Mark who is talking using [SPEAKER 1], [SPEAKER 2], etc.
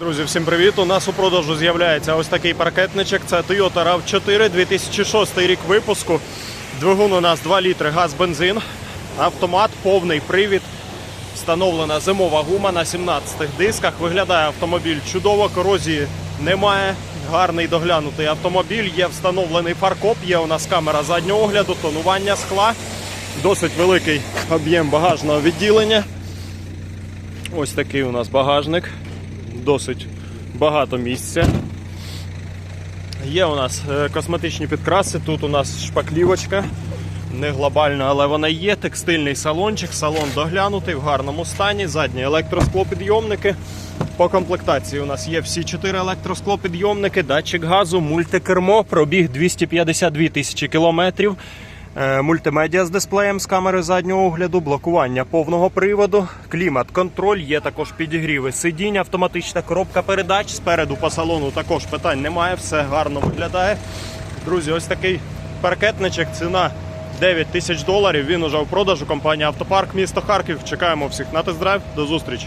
[SPEAKER 1] Друзі, всім привіт! У нас у продажу з'являється ось такий паркетничок. Це Toyota RAV4, 2006 рік випуску. Двигун у нас 2 літри газ бензин. Автомат, повний привід. Встановлена зимова гума на 17 дисках. Виглядає автомобіль чудово, корозії немає. Гарний доглянутий автомобіль. Є встановлений фаркоп, є у нас камера заднього огляду, тонування скла. Досить великий об'єм багажного відділення. Ось такий у нас багажник. Досить багато місця. Є у нас е, косметичні підкраси. Тут у нас шпаклівочка. Не глобальна, але вона є. Текстильний салончик, салон доглянутий в гарному стані. Задні електросклопідйомники. По комплектації у нас є всі 4 електросклопідйомники, датчик газу, мультикермо, пробіг 252 тисячі кілометрів. Е, Мультимедіа з дисплеєм з камери заднього огляду, блокування повного приводу, клімат, контроль, є також підігріви сидінь, автоматична коробка передач. Спереду по салону також питань немає, все гарно виглядає. Друзі, ось такий паркетничок, ціна 9 тисяч доларів. Він уже в продажу. Компанія Автопарк, місто Харків. Чекаємо всіх на тест-драйв. До зустрічі.